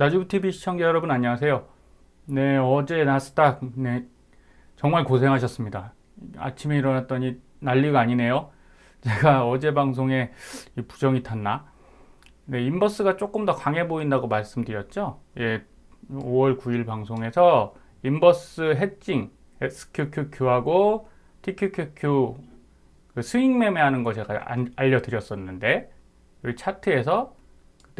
나주부 TV 시청자 여러분 안녕하세요. 네, 어제 나스닥 네, 정말 고생하셨습니다. 아침에 일어났더니 난리가 아니네요. 제가 어제 방송에 이 부정이 탔나? 네, 인버스가 조금 더 강해 보인다고 말씀드렸죠. 예, 5월 9일 방송에서 인버스 해칭 SQQQ하고 TQQQ 그 스윙 매매하는 거 제가 안- 알려드렸었는데 차트에서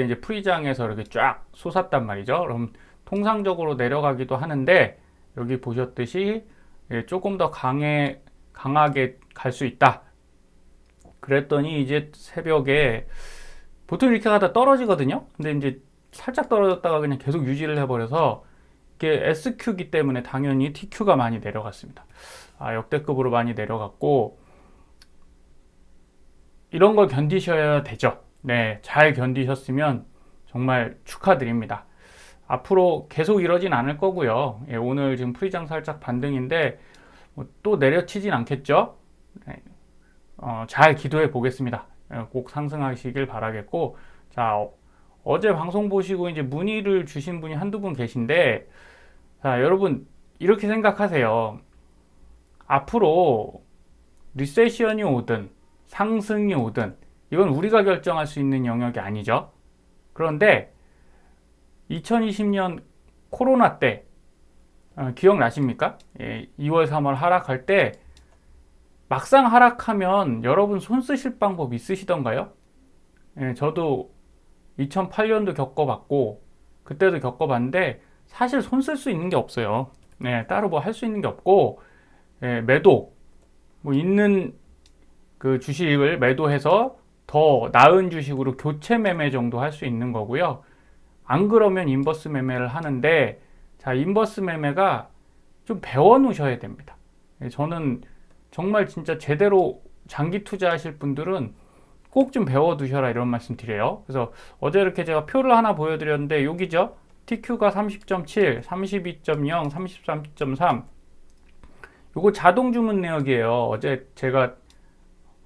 그때 이제 프리장에서 이렇게 쫙 솟았단 말이죠. 그럼 통상적으로 내려가기도 하는데 여기 보셨듯이 예, 조금 더 강해 강하게 갈 수 있다. 그랬더니 이제 새벽에 보통 이렇게 가다 떨어지거든요. 근데 이제 살짝 떨어졌다가 그냥 계속 유지를 해버려서 이게 SQ기 때문에 당연히 TQ가 많이 내려갔습니다. 아, 역대급으로 많이 내려갔고 이런 걸 견디셔야 되죠. 네, 잘 견디셨으면 정말 축하드립니다. 앞으로 계속 이러진 않을 거고요. 예, 오늘 지금 프리장 살짝 반등인데 뭐 또 내려치진 않겠죠. 네, 어, 잘 기도해 보겠습니다. 예, 꼭 상승하시길 바라겠고, 자 어, 어제 방송 보시고 이제 문의를 주신 분이 한두 분 계신데, 자 여러분 이렇게 생각하세요. 앞으로 리세션이 오든 상승이 오든 이건 우리가 결정할 수 있는 영역이 아니죠. 그런데 2020년 코로나 때 어, 기억나십니까? 예, 2월, 3월 하락할 때 막상 하락하면 여러분 손 쓰실 방법 있으시던가요? 예, 저도 2008년도 겪어봤고 그때도 겪어봤는데 사실 손 쓸 수 있는 게 없어요. 네, 따로 뭐 할 수 있는 게 없고 예, 매도 뭐 있는 그 주식을 매도해서 더 나은 주식으로 교체 매매 정도 할 수 있는 거고요. 안 그러면 인버스 매매를 하는데 자, 인버스 매매가 좀 배워 놓으셔야 됩니다. 예, 저는 정말 진짜 제대로 장기 투자하실 분들은 꼭 좀 배워 두셔라 이런 말씀 드려요. 그래서 어제 이렇게 제가 표를 하나 보여 드렸는데 여기죠. TQ가 30.7, 32.0, 33.3. 요거 자동 주문 내역이에요. 어제 제가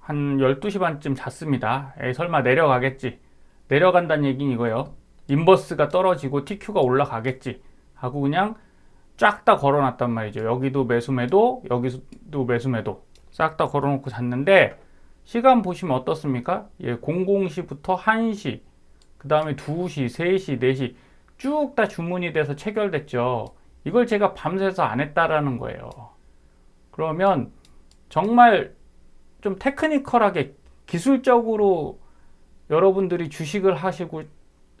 한 12시 반쯤 잤습니다. 에이, 설마 내려가겠지. 내려간다는 얘기는 이거예요. 인버스가 떨어지고 TQ가 올라가겠지. 하고 그냥 쫙 다 걸어놨단 말이죠. 여기도 매수 매도, 여기도 매수 매도. 싹 다 걸어놓고 잤는데, 시간 보시면 어떻습니까? 예, 00시부터 1시, 그 다음에 2시, 3시, 4시 쭉 다 주문이 돼서 체결됐죠. 이걸 제가 밤새서 안 했다라는 거예요. 그러면 정말 좀 테크니컬하게 기술적으로 여러분들이 주식을 하시고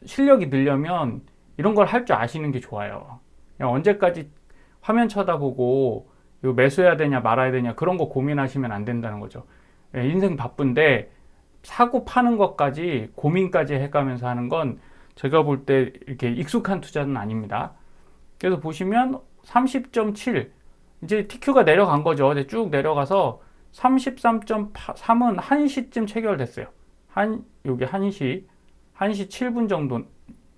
실력이 늘려면 이런 걸 할 줄 아시는 게 좋아요. 언제까지 화면 쳐다보고 이거 매수해야 되냐 말아야 되냐 그런 거 고민하시면 안 된다는 거죠. 예, 인생 바쁜데 사고 파는 것까지 고민까지 해가면서 하는 건 제가 볼 때 이렇게 익숙한 투자는 아닙니다. 그래서 보시면 30.7 이제 TQ가 내려간 거죠. 쭉 내려가서 33.3은 1시쯤 체결됐어요. 한 여기 1시 1시 7분 정도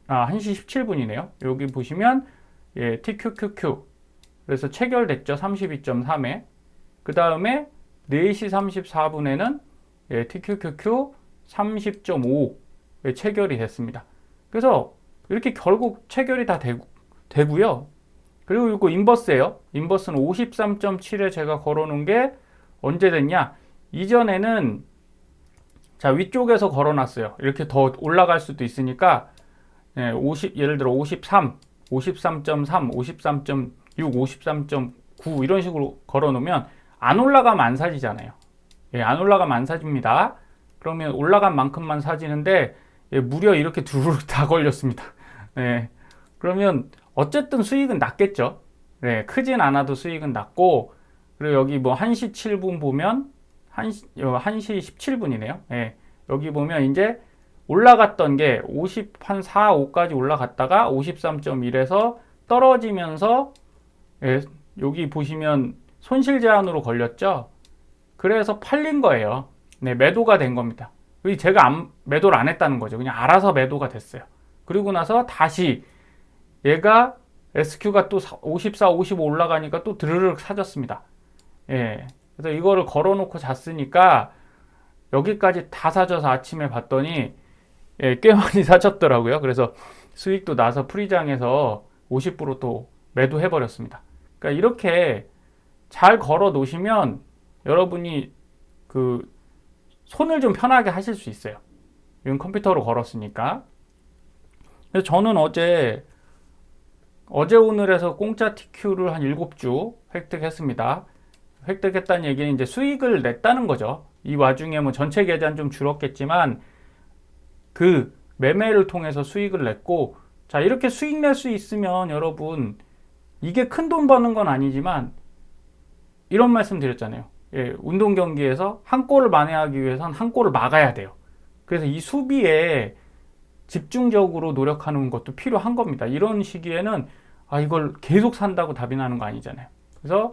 아 1시 17분이네요. 여기 보시면 예, TQQQ 그래서 체결됐죠. 32.3에 그 다음에 4시 34분에는 예, TQQQ 30.5에 체결이 됐습니다. 그래서 이렇게 결국 체결이 다 되고, 되고요. 그리고 이거 인버스예요. 인버스는 53.7에 제가 걸어놓은 게 언제 됐냐? 이전에는 자 위쪽에서 걸어놨어요. 이렇게 더 올라갈 수도 있으니까 예, 50 예를 들어 53, 53.3, 53.6, 53.9 이런 식으로 걸어놓으면 안 올라가면 안 사지잖아요. 예, 안 올라가면 안 사집니다. 그러면 올라간 만큼만 사지는데 예, 무려 이렇게 두루룩 다 걸렸습니다. 예, 그러면 어쨌든 수익은 낮겠죠. 네, 크진 않아도 수익은 낮고 그리고 여기 뭐 1시 7분 보면 1시, 1시 17분이네요. 예, 여기 보면 이제 올라갔던 게 50, 한 4, 5까지 올라갔다가 53.1에서 떨어지면서 예, 여기 보시면 손실 제한으로 걸렸죠. 그래서 팔린 거예요. 네, 매도가 된 겁니다. 제가 안, 매도를 안 했다는 거죠. 그냥 알아서 매도가 됐어요. 그리고 나서 다시 얘가 SQ가 또 54, 55 올라가니까 또 드르륵 사졌습니다. 예. 그래서 이거를 걸어놓고 잤으니까 여기까지 다 사져서 아침에 봤더니 예, 꽤 많이 사졌더라고요. 그래서 수익도 나서 프리장에서 50%또 매도해 버렸습니다. 그러니까 이렇게 잘 걸어 놓으시면 여러분이 그 손을 좀 편하게 하실 수 있어요. 이건 컴퓨터로 걸었으니까. 그래서 저는 어제 어제 오늘에서 공짜 TQ를 한 7주 획득했습니다. 획득했다는 얘기는 이제 수익을 냈다는 거죠. 이 와중에 뭐 전체 계좌는 좀 줄었겠지만 그 매매를 통해서 수익을 냈고 자 이렇게 수익 낼 수 있으면 여러분 이게 큰 돈 버는 건 아니지만 이런 말씀 드렸잖아요. 예, 운동 경기에서 한 골을 만회하기 위해선 한 골을 막아야 돼요. 그래서 이 수비에 집중적으로 노력하는 것도 필요한 겁니다. 이런 시기에는 아 이걸 계속 산다고 답이 나는 거 아니잖아요. 그래서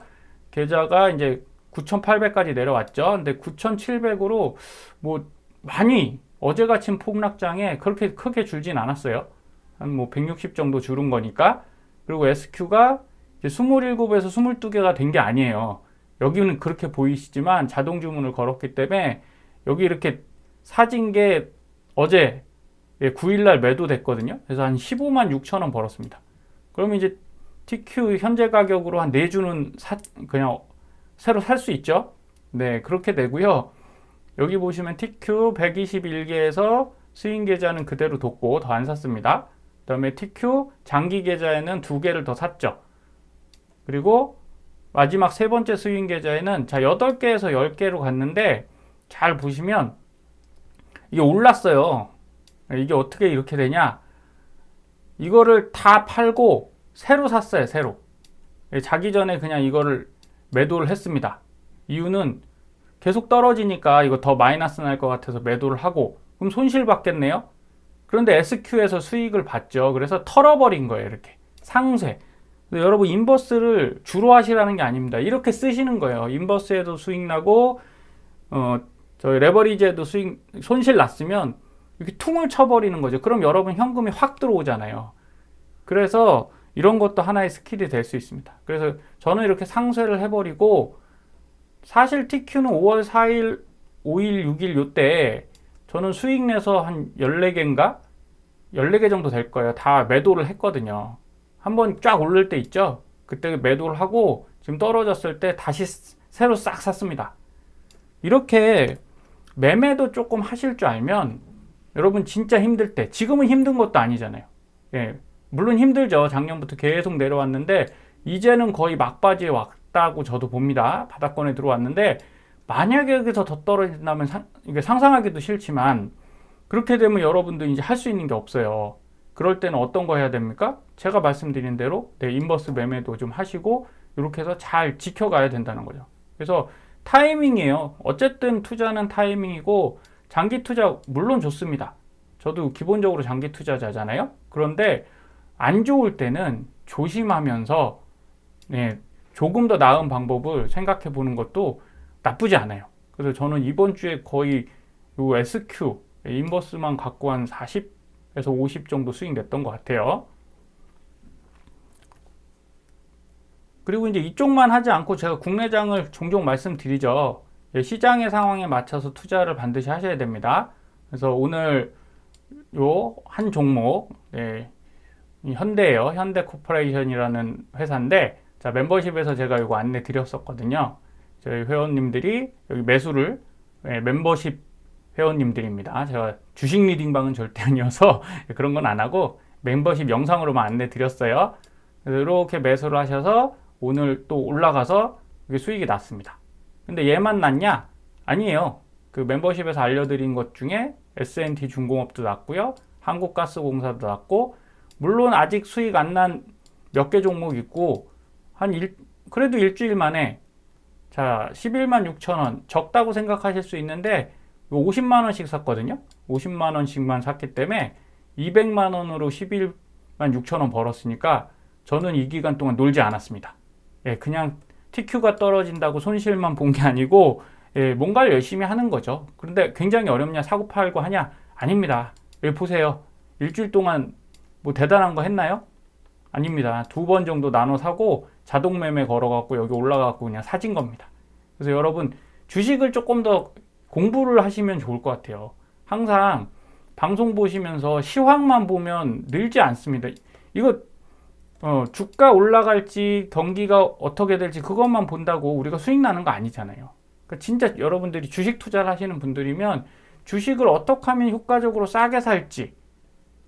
계좌가 이제 9,800까지 내려왔죠. 근데 9,700으로 뭐 많이 어제같이 폭락장에 그렇게 크게 줄진 않았어요. 한 뭐 160 정도 줄은 거니까. 그리고 SQ가 이제 27에서 22개가 된 게 아니에요. 여기는 그렇게 보이시지만 자동 주문을 걸었기 때문에 여기 이렇게 사진 게 어제 9일날 매도됐거든요. 그래서 한 15만 6천 원 벌었습니다. 그러면 이제 TQ 현재 가격으로 한 4주는 사, 그냥 새로 살 수 있죠. 네, 그렇게 되고요. 여기 보시면 TQ 121개에서 스윙 계좌는 그대로 뒀고 더 안 샀습니다. 그 다음에 TQ 장기 계좌에는 두 개를 더 샀죠. 그리고 마지막 세 번째 스윙 계좌에는 자 8개에서 10개로 갔는데 잘 보시면 이게 올랐어요. 이게 어떻게 이렇게 되냐? 이거를 다 팔고 새로 샀어요, 새로. 자기 전에 그냥 이거를 매도를 했습니다. 이유는 계속 떨어지니까 이거 더 마이너스 날 것 같아서 매도를 하고 그럼 손실 받겠네요. 그런데 SQ에서 수익을 봤죠. 그래서 털어버린 거예요, 이렇게 상쇄. 여러분 인버스를 주로 하시라는 게 아닙니다. 이렇게 쓰시는 거예요. 인버스에도 수익 나고 어, 저희 레버리지에도 수익 손실 났으면 이렇게 퉁을 쳐버리는 거죠. 그럼 여러분 현금이 확 들어오잖아요. 그래서 이런 것도 하나의 스킬이 될 수 있습니다. 그래서 저는 이렇게 상쇄를 해버리고 사실 TQ는 5월 4일, 5일, 6일 요때 저는 수익 내서 한 14개인가? 14개 정도 될 거예요. 다 매도를 했거든요. 한번 쫙 오를 때 있죠? 그때 매도를 하고 지금 떨어졌을 때 다시 새로 싹 샀습니다. 이렇게 매매도 조금 하실 줄 알면 여러분 진짜 힘들 때 지금은 힘든 것도 아니잖아요. 예, 물론 힘들죠. 작년부터 계속 내려왔는데 이제는 거의 막바지에 왔다고 저도 봅니다. 바닥권에 들어왔는데 만약에 여기서 더 떨어진다면 상, 상상하기도 싫지만 그렇게 되면 여러분도 이제 할 수 있는 게 없어요. 그럴 때는 어떤 거 해야 됩니까? 제가 말씀드린 대로 네, 인버스 매매도 좀 하시고 이렇게 해서 잘 지켜가야 된다는 거죠. 그래서 타이밍이에요. 어쨌든 투자는 타이밍이고 장기 투자 물론 좋습니다. 저도 기본적으로 장기 투자자잖아요. 그런데 안 좋을 때는 조심하면서 네, 조금 더 나은 방법을 생각해 보는 것도 나쁘지 않아요. 그래서 저는 이번 주에 거의 요 SQ 인버스만 갖고 한 40에서 50 정도 수익 냈던 것 같아요. 그리고 이제 이쪽만 하지 않고 제가 국내장을 종종 말씀드리죠. 예, 시장의 상황에 맞춰서 투자를 반드시 하셔야 됩니다. 그래서 오늘 요 한 종목, 네, 현대예요. 현대 코퍼레이션이라는 회사인데, 자 멤버십에서 제가 이거 안내 드렸었거든요. 저희 회원님들이 여기 매수를 네, 멤버십 회원님들입니다. 제가 주식 리딩방은 절대 아니어서 그런 건 안 하고 멤버십 영상으로만 안내 드렸어요. 이렇게 매수를 하셔서 오늘 또 올라가서 수익이 났습니다. 근데 얘만 났냐? 아니에요. 그 멤버십에서 알려드린 것 중에 S&T 중공업도 났고요. 한국가스공사도 났고 물론 아직 수익 안 난 몇 개 종목 있고 한 일, 그래도 일주일 만에 자 11만 6천 원 적다고 생각하실 수 있는데 50만 원씩 샀거든요. 50만 원씩만 샀기 때문에 200만 원으로 11만 6천 원 벌었으니까 저는 이 기간 동안 놀지 않았습니다. 예, 그냥 TQ가 떨어진다고 손실만 본 게 아니고 예, 뭔가를 열심히 하는 거죠. 그런데 굉장히 어렵냐 사고 팔고 하냐 아닙니다. 여기 보세요. 일주일 동안 뭐 대단한 거 했나요? 아닙니다. 두 번 정도 나눠 사고 자동 매매 걸어갖고 여기 올라가고 그냥 사진 겁니다. 그래서 여러분 주식을 조금 더 공부를 하시면 좋을 것 같아요. 항상 방송 보시면서 시황만 보면 늘지 않습니다. 이거 어, 주가 올라갈지 경기가 어떻게 될지 그것만 본다고 우리가 수익 나는 거 아니잖아요. 그러니까 진짜 여러분들이 주식 투자를 하시는 분들이면 주식을 어떻게 하면 효과적으로 싸게 살지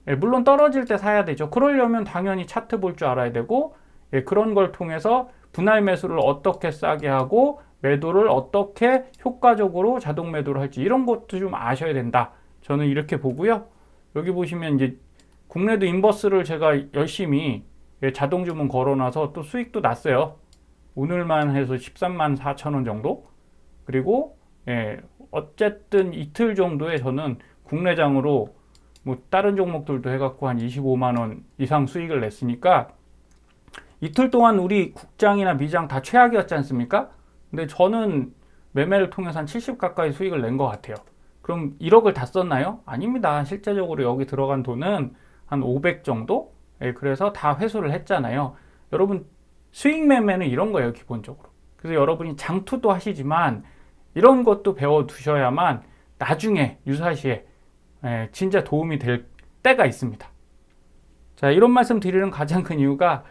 예, 물론 떨어질 때 사야 되죠. 그러려면 당연히 차트 볼 줄 알아야 되고 예, 그런 걸 통해서 분할 매수를 어떻게 싸게 하고 매도를 어떻게 효과적으로 자동 매도를 할지 이런 것도 좀 아셔야 된다. 저는 이렇게 보고요. 여기 보시면 이제 국내도 인버스를 제가 열심히 예, 자동 주문 걸어놔서 또 수익도 났어요. 오늘만 해서 13만 4천 원 정도. 그리고 예, 어쨌든 이틀 정도에 저는 국내장으로 뭐 다른 종목들도 해갖고 한 25만 원 이상 수익을 냈으니까 이틀 동안 우리 국장이나 미장 다 최악이었지 않습니까? 근데 저는 매매를 통해서 한 70 가까이 수익을 낸 것 같아요. 그럼 1억을 다 썼나요? 아닙니다. 실제적으로 여기 들어간 돈은 한 500 정도? 예, 그래서 다 회수를 했잖아요. 여러분 수익 매매는 이런 거예요, 기본적으로. 그래서 여러분이 장투도 하시지만 이런 것도 배워 두셔야만 나중에 유사시에 예, 진짜 도움이 될 때가 있습니다. 자, 이런 말씀 드리는 가장 큰 이유가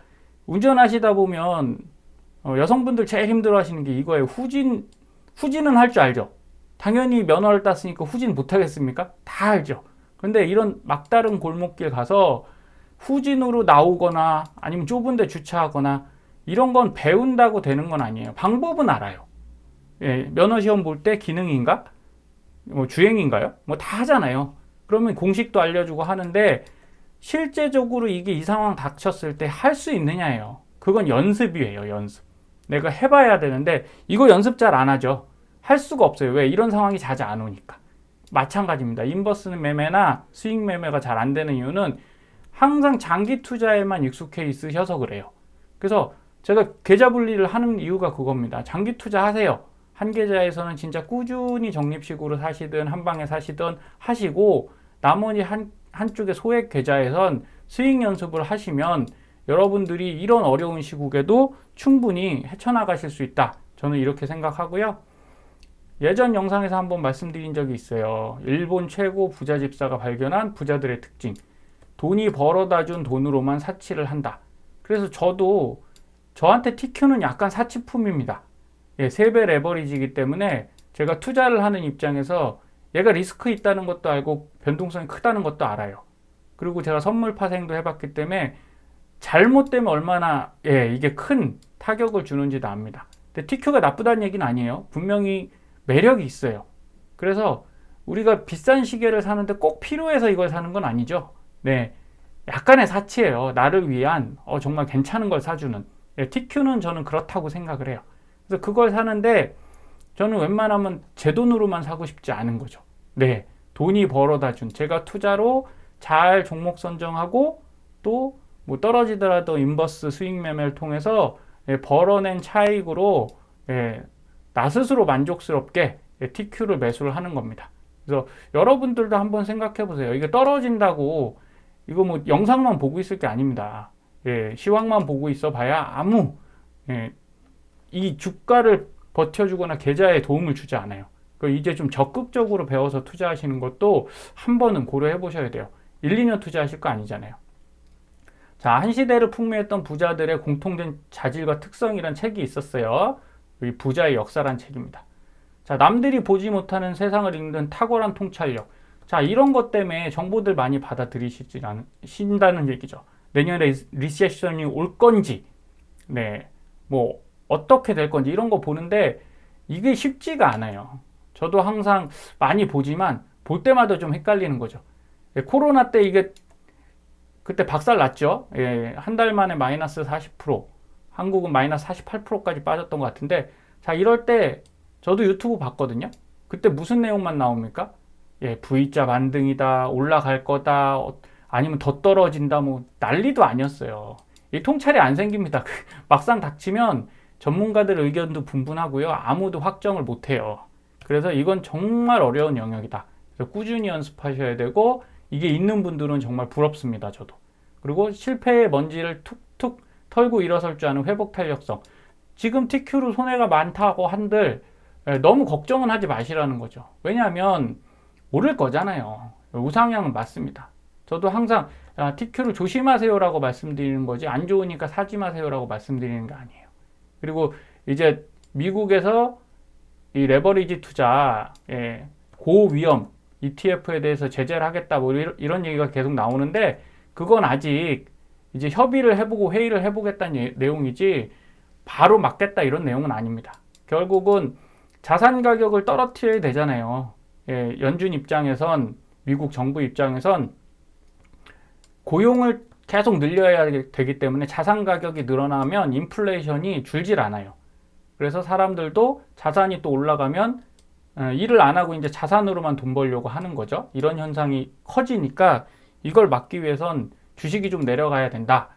운전하시다 보면 어, 여성분들 제일 힘들어 하시는 게 이거예요. 후진, 후진은 할 줄 알죠? 당연히 면허를 땄으니까 후진 못 하겠습니까? 다 알죠. 근데 이런 막다른 골목길 가서 후진으로 나오거나 아니면 좁은 데 주차하거나 이런 건 배운다고 되는 건 아니에요. 방법은 알아요. 예, 면허 시험 볼 때 기능인가? 뭐 주행인가요? 뭐 다 하잖아요. 그러면 공식도 알려주고 하는데 실제적으로 이게 이 상황 닥쳤을 때 할 수 있느냐예요. 그건 연습이에요, 연습. 내가 해봐야 되는데 이거 연습 잘 안 하죠. 할 수가 없어요. 왜? 이런 상황이 자주 안 오니까. 마찬가지입니다. 인버스 매매나 수익 매매가 잘 안 되는 이유는 항상 장기 투자에만 익숙해 있으셔서 그래요. 그래서 제가 계좌 분리를 하는 이유가 그겁니다. 장기 투자 하세요. 한 계좌에서는 진짜 꾸준히 적립식으로 사시든 한 방에 사시든 하시고 나머지 한 한쪽의 소액 계좌에선 수익 연습을 하시면 여러분들이 이런 어려운 시국에도 충분히 헤쳐나가실 수 있다. 저는 이렇게 생각하고요. 예전 영상에서 한번 말씀드린 적이 있어요. 일본 최고 부자 집사가 발견한 부자들의 특징. 돈이 벌어다 준 돈으로만 사치를 한다. 그래서 저도 저한테 TQ는 약간 사치품입니다. 예, 3배 레버리지이기 때문에 제가 투자를 하는 입장에서 얘가 리스크 있다는 것도 알고 변동성이 크다는 것도 알아요. 그리고 제가 선물 파생도 해봤기 때문에 잘못되면 얼마나 예, 이게 큰 타격을 주는지도 압니다. 근데 TQ가 나쁘다는 얘기는 아니에요. 분명히 매력이 있어요. 그래서 우리가 비싼 시계를 사는데 꼭 필요해서 이걸 사는 건 아니죠. 네. 약간의 사치예요. 나를 위한 어, 정말 괜찮은 걸 사주는. 예, TQ는 저는 그렇다고 생각을 해요. 그래서 그걸 사는데 저는 웬만하면 제 돈으로만 사고 싶지 않은 거죠. 네. 돈이 벌어다 준 제가 투자로 잘 종목 선정하고 또 뭐 떨어지더라도 인버스 수익 매매를 통해서 예, 벌어낸 차익으로 예, 나 스스로 만족스럽게 예, TQ를 매수를 하는 겁니다. 그래서 여러분들도 한번 생각해 보세요. 이게 떨어진다고 이거 뭐 영상만 보고 있을 게 아닙니다. 예, 시황만 보고 있어 봐야 아무 예, 이 주가를 버텨주거나 계좌에 도움을 주지 않아요. 그 이제 좀 적극적으로 배워서 투자하시는 것도 한 번은 고려해 보셔야 돼요. 1, 2년 투자하실 거 아니잖아요. 자, 한 시대를 풍미했던 부자들의 공통된 자질과 특성이란 책이 있었어요. 이 부자의 역사란 책입니다. 자, 남들이 보지 못하는 세상을 읽는 탁월한 통찰력. 자, 이런 것 때문에 정보들 많이 받아들이시지 않으신다는 얘기죠. 내년에 리세션이 올 건지, 네, 뭐, 어떻게 될 건지 이런 거 보는데 이게 쉽지가 않아요. 저도 항상 많이 보지만 볼 때마다 좀 헷갈리는 거죠. 예, 코로나 때 이게 그때 박살 났죠. 예, 한 달 만에 마이너스 40%, 한국은 마이너스 48%까지 빠졌던 것 같은데, 자, 이럴 때 저도 유튜브 봤거든요. 그때 무슨 내용만 나옵니까? 예, V자 반등이다, 올라갈 거다, 어, 아니면 더 떨어진다, 뭐 난리도 아니었어요. 이 통찰이 안 생깁니다. 막상 닥치면 전문가들 의견도 분분하고요. 아무도 확정을 못 해요. 그래서 이건 정말 어려운 영역이다. 그래서 꾸준히 연습하셔야 되고 이게 있는 분들은 정말 부럽습니다. 저도. 그리고 실패의 먼지를 툭툭 털고 일어설 줄 아는 회복 탄력성. 지금 TQ로 손해가 많다고 한들 너무 걱정은 하지 마시라는 거죠. 왜냐하면 모를 거잖아요. 우상향은 맞습니다. 저도 항상 아, TQ를 조심하세요라고 말씀드리는 거지 안 좋으니까 사지 마세요라고 말씀드리는 게 아니에요. 그리고 이제 미국에서 이 레버리지 투자, 예, 고위험 ETF에 대해서 제재를 하겠다 뭐 이런, 얘기가 계속 나오는데 그건 아직 이제 협의를 해보고 회의를 해보겠다는 예- 내용이지 바로 막겠다 이런 내용은 아닙니다. 결국은 자산 가격을 떨어뜨려야 되잖아요. 예, 연준 입장에선 미국 정부 입장에선 고용을 계속 늘려야 되기 때문에 자산 가격이 늘어나면 인플레이션이 줄질 않아요. 그래서 사람들도 자산이 또 올라가면 어, 일을 안 하고 이제 자산으로만 돈 벌려고 하는 거죠. 이런 현상이 커지니까 이걸 막기 위해선 주식이 좀 내려가야 된다.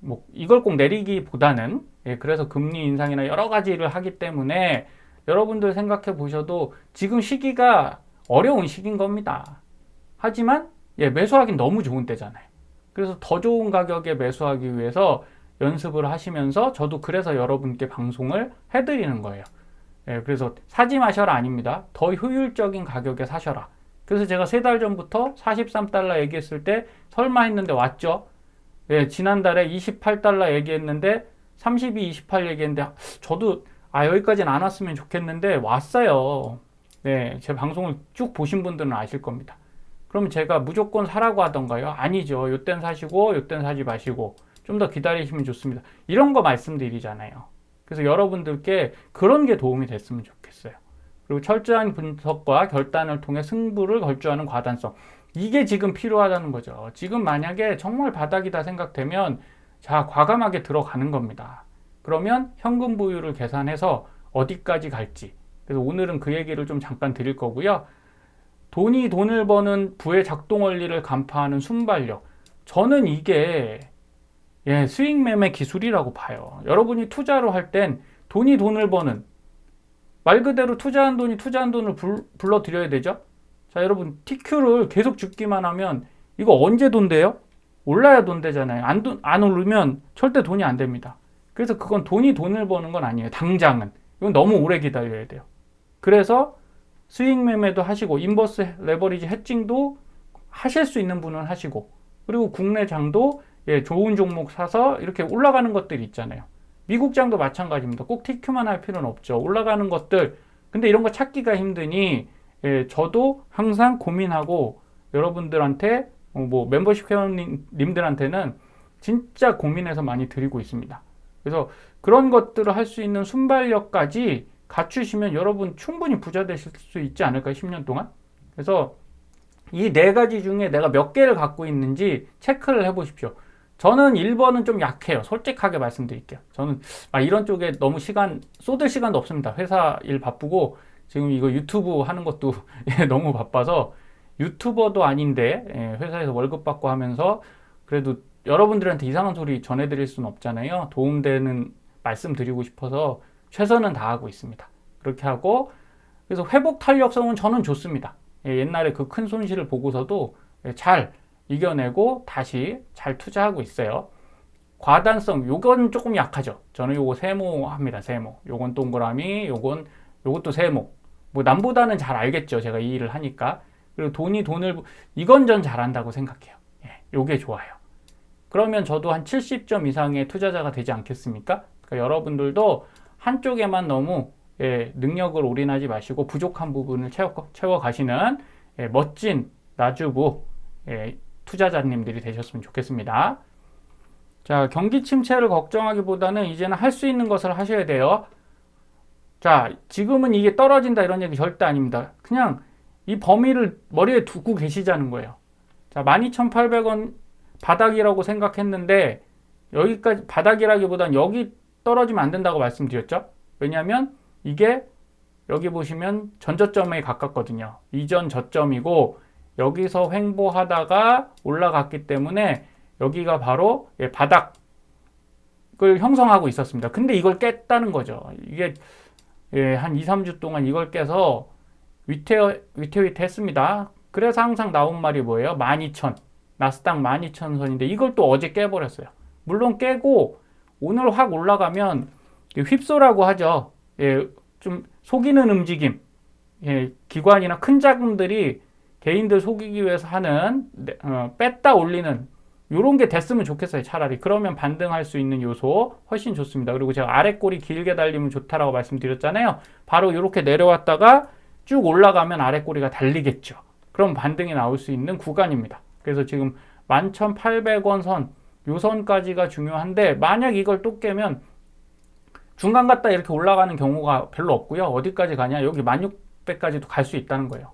뭐 이걸 꼭 내리기보다는 예, 그래서 금리 인상이나 여러 가지를 하기 때문에 여러분들 생각해 보셔도 지금 시기가 어려운 시기인 겁니다. 하지만 예, 매수하긴 너무 좋은 때잖아요. 그래서 더 좋은 가격에 매수하기 위해서 연습을 하시면서 저도 그래서 여러분께 방송을 해드리는 거예요. 예, 그래서 사지 마셔라 아닙니다. 더 효율적인 가격에 사셔라. 그래서 제가 세 달 전부터 43달러 얘기했을 때 설마 했는데 왔죠. 예, 지난달에 28달러 얘기했는데 32, 28 얘기했는데 저도 아 여기까지는 안 왔으면 좋겠는데 왔어요. 네, 제 방송을 쭉 보신 분들은 아실 겁니다. 그럼 제가 무조건 사라고 하던가요? 아니죠. 요땐 사시고 요땐 사지 마시고 좀 더 기다리시면 좋습니다. 이런 거 말씀드리잖아요. 그래서 여러분들께 그런 게 도움이 됐으면 좋겠어요. 그리고 철저한 분석과 결단을 통해 승부를 걸주하는 과단성. 이게 지금 필요하다는 거죠. 지금 만약에 정말 바닥이다 생각되면 자, 과감하게 들어가는 겁니다. 그러면 현금 보유를 계산해서 어디까지 갈지. 그래서 오늘은 그 얘기를 좀 잠깐 드릴 거고요. 돈이 돈을 버는 부의 작동 원리를 간파하는 순발력. 저는 이게 예, 수익 매매 기술이라고 봐요. 여러분이 투자를 할땐 돈이 돈을 버는 말 그대로 투자한 돈이 투자한 돈을 불, 불러드려야 되죠. 자, 여러분 TQ를 계속 죽기만 하면 이거 언제 돈 돼요? 올라야 돈 되잖아요. 안, 돈- 안 오르면 절대 돈이 안 됩니다. 그래서 그건 돈이 돈을 버는 건 아니에요. 당장은. 이건 너무 오래 기다려야 돼요. 그래서 수익 매매도 하시고 인버스 레버리지 해칭도 하실 수 있는 분은 하시고 그리고 국내 장도 예, 좋은 종목 사서 이렇게 올라가는 것들이 있잖아요. 미국 장도 마찬가지입니다. 꼭 TQ만 할 필요는 없죠. 올라가는 것들. 근데 이런 거 찾기가 힘드니 예, 저도 항상 고민하고 여러분들한테 어, 뭐 멤버십 회원님들한테는 진짜 고민해서 많이 드리고 있습니다. 그래서 그런 것들을 할 수 있는 순발력까지 갖추시면 여러분 충분히 부자 되실 수 있지 않을까요? 10년 동안. 그래서 이 네 가지 중에 내가 몇 개를 갖고 있는지 체크를 해보십시오. 저는 1번은 좀 약해요. 솔직하게 말씀드릴게요. 저는 막 이런 쪽에 너무 시간, 쏟을 시간도 없습니다. 회사 일 바쁘고 지금 이거 유튜브 하는 것도 예, 너무 바빠서 유튜버도 아닌데 예, 회사에서 월급 받고 하면서 그래도 여러분들한테 이상한 소리 전해드릴 수는 없잖아요. 도움되는 말씀 드리고 싶어서 최선은 다하고 있습니다. 그렇게 하고 그래서 회복 탄력성은 저는 좋습니다. 예, 옛날에 그 큰 손실을 보고서도 예, 잘 이겨내고 다시 잘 투자하고 있어요. 과단성 요건 조금 약하죠. 저는 요거 세모 합니다. 세모. 요건 동그라미, 요건 요것도 세모. 뭐 남보다는 잘 알겠죠. 제가 이 일을 하니까. 그리고 돈이 돈을 이건 전 잘한다고 생각해요. 예, 요게 좋아요. 그러면 저도 한 70점 이상의 투자자가 되지 않겠습니까? 그러니까 여러분들도 한쪽에만 너무 예, 능력을 올인하지 마시고 부족한 부분을 채워, 가시는 예, 멋진 나주부 예, 투자자님들이 되셨으면 좋겠습니다. 자, 경기 침체를 걱정하기보다는 이제는 할 수 있는 것을 하셔야 돼요. 자, 지금은 이게 떨어진다 이런 얘기 절대 아닙니다. 그냥 이 범위를 머리에 두고 계시자는 거예요. 자, 12,800원 바닥이라고 생각했는데 여기까지 바닥이라기보단 여기 떨어지면 안 된다고 말씀드렸죠. 왜냐하면 이게 여기 보시면 전저점에 가깝거든요. 이전 저점이고 여기서 횡보하다가 올라갔기 때문에 여기가 바로 예, 바닥을 형성하고 있었습니다. 근데 이걸 깼다는 거죠. 이게 예, 한 2, 3주 동안 이걸 깨서 위태 위태위태 했습니다. 그래서 항상 나온 말이 뭐예요? 12,000. 나스닥 12,000선인데 이걸 또 어제 깨버렸어요. 물론 깨고 오늘 확 올라가면 휩소라고 하죠. 예, 좀 속이는 움직임. 예, 기관이나 큰 자금들이 개인들 속이기 위해서 하는 네, 어, 뺐다 올리는 요런 게 됐으면 좋겠어요 차라리. 그러면 반등할 수 있는 요소 훨씬 좋습니다. 그리고 제가 아래 꼬리 길게 달리면 좋다라고 말씀드렸잖아요. 바로 이렇게 내려왔다가 쭉 올라가면 아래 꼬리가 달리겠죠. 그럼 반등이 나올 수 있는 구간입니다. 그래서 지금 11,800원 선 요 선까지가 중요한데 만약 이걸 또 깨면 중간 갔다 이렇게 올라가는 경우가 별로 없고요 어디까지 가냐 여기 1600까지도 갈 수 있다는 거예요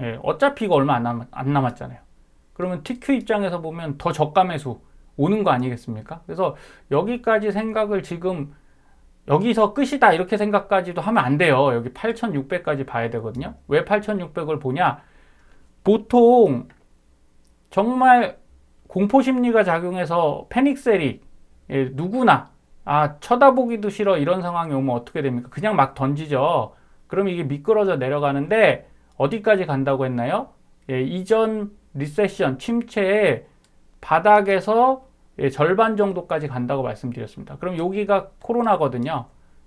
예, 어차피 이거 얼마 안, 남, 안 남았잖아요 그러면 TQ 입장에서 보면 더 저가 매수 오는 거 아니겠습니까? 그래서 여기까지 생각을 지금 여기서 끝이다 이렇게 생각까지도 하면 안 돼요. 여기 8,600까지 봐야 되거든요. 왜 8,600을 보냐? 보통 정말 공포 심리가 작용해서 패닉셀이 예, 누구나 아 쳐다보기도 싫어 이런 상황이 오면 어떻게 됩니까? 그냥 막 던지죠. 그럼 이게 미끄러져 내려가는데 어디까지 간다고 했나요? 예, 이전 리세션 침체의 바닥에서 예, 절반 정도까지 간다고 말씀드렸습니다. 그럼 여기가 코로나거든요.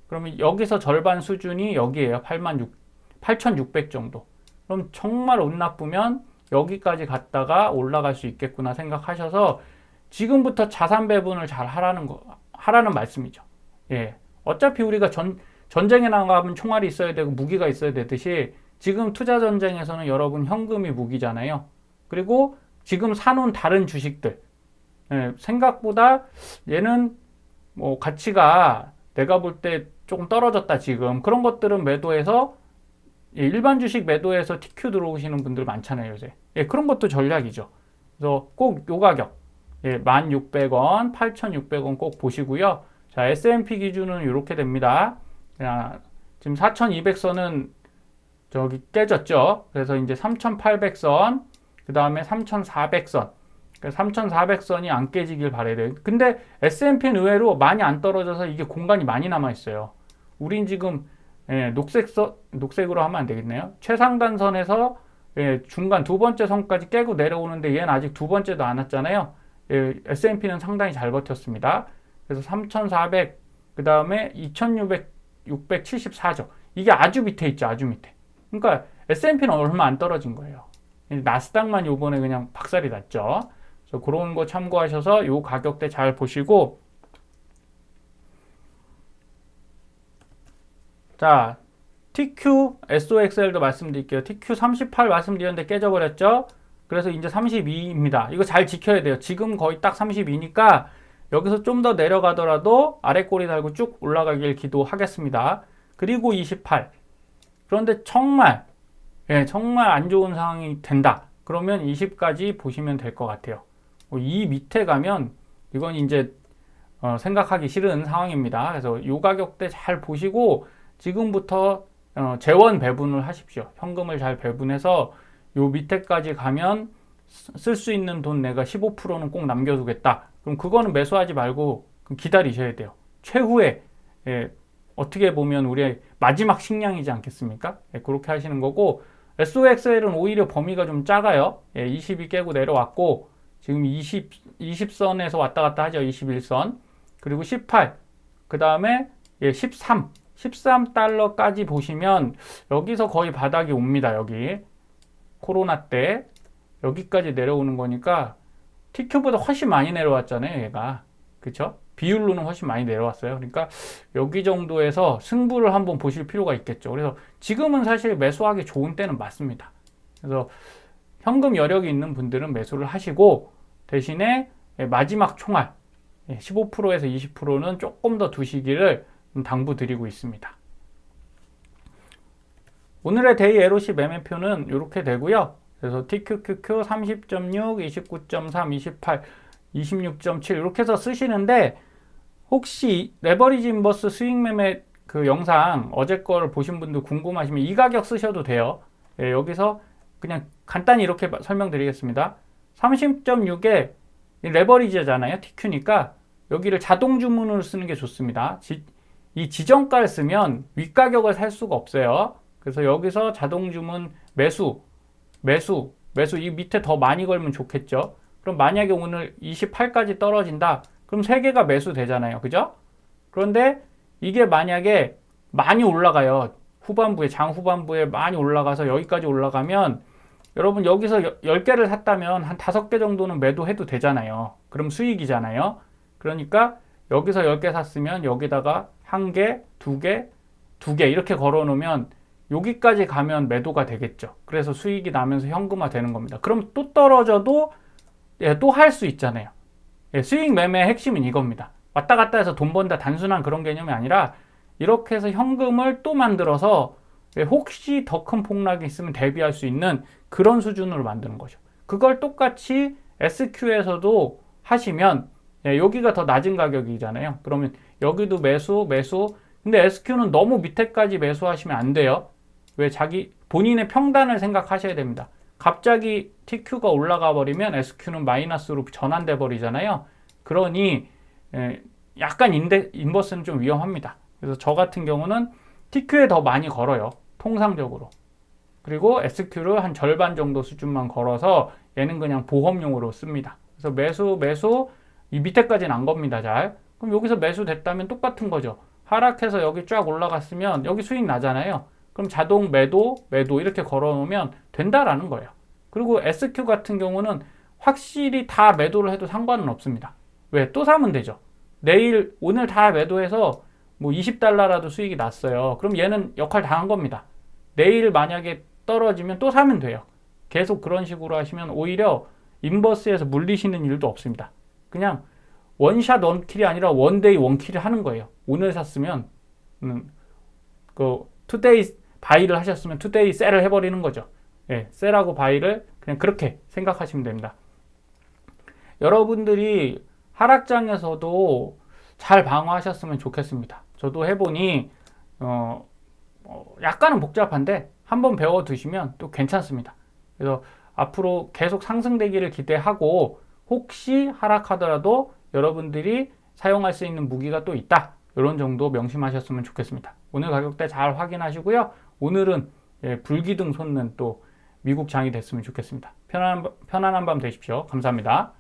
그러면 여기서 절반 수준이 여기에요. 8만 6, 8,600 정도. 그럼 정말 운 나쁘면 여기까지 갔다가 올라갈 수 있겠구나 생각하셔서 지금부터 자산 배분을 잘 하라는 거 하라는 말씀이죠. 예. 어차피 우리가 전 전쟁에 나가면 총알이 있어야 되고 무기가 있어야 되듯이 지금 투자 전쟁에서는 여러분 현금이 무기잖아요. 그리고 지금 사놓은 다른 주식들 예, 생각보다 얘는 뭐 가치가 내가 볼 때 조금 떨어졌다 지금 그런 것들은 매도해서 예, 일반 주식 매도해서 TQ 들어오시는 분들 많잖아요 요새. 예, 그런 것도 전략이죠. 그래서 꼭 요 가격. 예, 1600원 8600원 꼭 보시고요. 자 S&P 기준은 이렇게 됩니다. 야, 지금 4200선은 저기 깨졌죠? 그래서 이제 3800선 그 다음에 3400선. 3400선이 안 깨지길 바래야 돼요. 근데 S&P는 의외로 많이 안 떨어져서 이게 공간이 많이 남아 있어요. 우린 지금 예, 녹색선 녹색으로 하면 안 되겠네요. 최상단 선에서 예, 중간 두 번째 선까지 깨고 내려오는데 얘는 아직 두 번째도 안 왔잖아요. 예, S&P는 상당히 잘 버텼습니다. 그래서 3,400, 그 다음에 2,600, 674죠. 이게 아주 밑에 있죠, 아주 밑에. 그러니까 S&P는 얼마 안 떨어진 거예요. 나스닥만 요번에 그냥 박살이 났죠. 그래서 그런 거 참고하셔서 요 가격대 잘 보시고 자 TQ, SOXL도 말씀드릴게요. TQ 38 말씀드렸는데 깨져버렸죠. 그래서 이제 32입니다. 이거 잘 지켜야 돼요. 지금 거의 딱 32니까 여기서 좀 더 내려가더라도 아래 꼬리 달고 쭉 올라가길 기도하겠습니다. 그리고 28. 그런데 정말 예, 정말 안 좋은 상황이 된다. 그러면 20까지 보시면 될 것 같아요. 뭐이 밑에 가면 이건 이제 어, 생각하기 싫은 상황입니다. 그래서 요 가격대 잘 보시고 지금부터 어, 재원 배분을 하십시오. 현금을 잘 배분해서 요 밑에까지 가면 쓸 수 있는 돈 내가 15%는 꼭 남겨두겠다. 그럼 그거는 매수하지 말고 기다리셔야 돼요. 최후에 예, 어떻게 보면 우리의 마지막 식량이지 않겠습니까? 예, 그렇게 하시는 거고 SOXL은 오히려 범위가 좀 작아요. 예, 20이 깨고 내려왔고 지금 20, 20선에서 왔다 갔다 하죠. 21선. 그리고 18. 그 다음에 예, 13. 13달러까지 보시면 여기서 거의 바닥이 옵니다. 여기. 코로나 때 여기까지 내려오는 거니까 TQ보다 훨씬 많이 내려왔잖아요. 얘가. 그쵸? 비율로는 훨씬 많이 내려왔어요. 그러니까 여기 정도에서 승부를 한번 보실 필요가 있겠죠. 그래서 지금은 사실 매수하기 좋은 때는 맞습니다. 그래서 현금 여력이 있는 분들은 매수를 하시고 대신에 마지막 총알 15%에서 20%는 조금 더 두시기를 당부드리고 있습니다. 오늘의 데이 에로시 매매표는 이렇게 되고요. 그래서 TQQQ 30.6, 29.3, 28, 26.7 이렇게 해서 쓰시는데 혹시 레버리지 인버스 스윙 매매 그 영상 어제 거를 보신 분들 궁금하시면 이 가격 쓰셔도 돼요. 예, 여기서 그냥 간단히 이렇게 설명드리겠습니다. 30.6에 레버리지잖아요. TQ니까 여기를 자동 주문으로 쓰는 게 좋습니다. 지, 이 지정가를 쓰면 윗가격을 살 수가 없어요. 그래서 여기서 자동 주문 매수, 매수, 매수 이 밑에 더 많이 걸면 좋겠죠. 그럼 만약에 오늘 28까지 떨어진다. 그럼 3개가 매수되잖아요. 그죠? 그런데 이게 만약에 많이 올라가요. 후반부에, 장 후반부에 많이 올라가서 여기까지 올라가면 여러분 여기서 10개를 샀다면 한 5개 정도는 매도해도 되잖아요. 그럼 수익이잖아요. 그러니까 여기서 10개 샀으면 여기다가 1개, 2개, 2개 이렇게 걸어 놓으면 여기까지 가면 매도가 되겠죠. 그래서 수익이 나면서 현금화 되는 겁니다. 그럼 또 떨어져도 예, 또 할 수 있잖아요. 예, 수익 매매의 핵심은 이겁니다. 왔다 갔다 해서 돈 번다 단순한 그런 개념이 아니라 이렇게 해서 현금을 또 만들어서 예, 혹시 더 큰 폭락이 있으면 대비할 수 있는 그런 수준으로 만드는 거죠. 그걸 똑같이 SQ에서도 하시면 예, 여기가 더 낮은 가격이잖아요. 그러면 여기도 매수, 매수. 근데 SQ는 너무 밑에까지 매수하시면 안 돼요. 왜 자기 본인의 평단을 생각하셔야 됩니다. 갑자기 TQ가 올라가 버리면 SQ는 마이너스로 전환돼 버리잖아요. 그러니 예, 약간 인데, 인버스는 좀 위험합니다. 그래서 저 같은 경우는 TQ에 더 많이 걸어요. 통상적으로. 그리고 SQ를 한 절반 정도 수준만 걸어서 얘는 그냥 보험용으로 씁니다. 그래서 매수, 매수, 이 밑에까지는 안 겁니다. 잘. 그럼 여기서 매수 됐다면 똑같은 거죠. 하락해서 여기 쫙 올라갔으면 여기 수익 나잖아요. 그럼 자동 매도, 매도 이렇게 걸어 놓으면 된다라는 거예요. 그리고 SQ 같은 경우는 확실히 다 매도를 해도 상관은 없습니다. 왜? 또 사면 되죠. 내일, 오늘 다 매도해서 뭐 20달러라도 수익이 났어요. 그럼 얘는 역할 다 한 겁니다. 내일 만약에 떨어지면 또 사면 돼요. 계속 그런 식으로 하시면 오히려 인버스에서 물리시는 일도 없습니다. 그냥 원샷 원킬이 아니라 원데이 원킬을 하는 거예요. 오늘 샀으면 음, 그 투데이 바이를 하셨으면 투데이 셀을 해버리는 거죠. 예, 셀하고 바이를 그냥 그렇게 생각하시면 됩니다. 여러분들이 하락장에서도 잘 방어하셨으면 좋겠습니다. 저도 해보니 어, 어, 약간은 복잡한데 한번 배워 두시면 또 괜찮습니다. 그래서 앞으로 계속 상승되기를 기대하고 혹시 하락하더라도 여러분들이 사용할 수 있는 무기가 또 있다. 이런 정도 명심하셨으면 좋겠습니다. 오늘 가격대 잘 확인하시고요. 오늘은 예, 불기둥 솟는 또 미국 장이 됐으면 좋겠습니다. 편안한, 편안한 밤 되십시오. 감사합니다.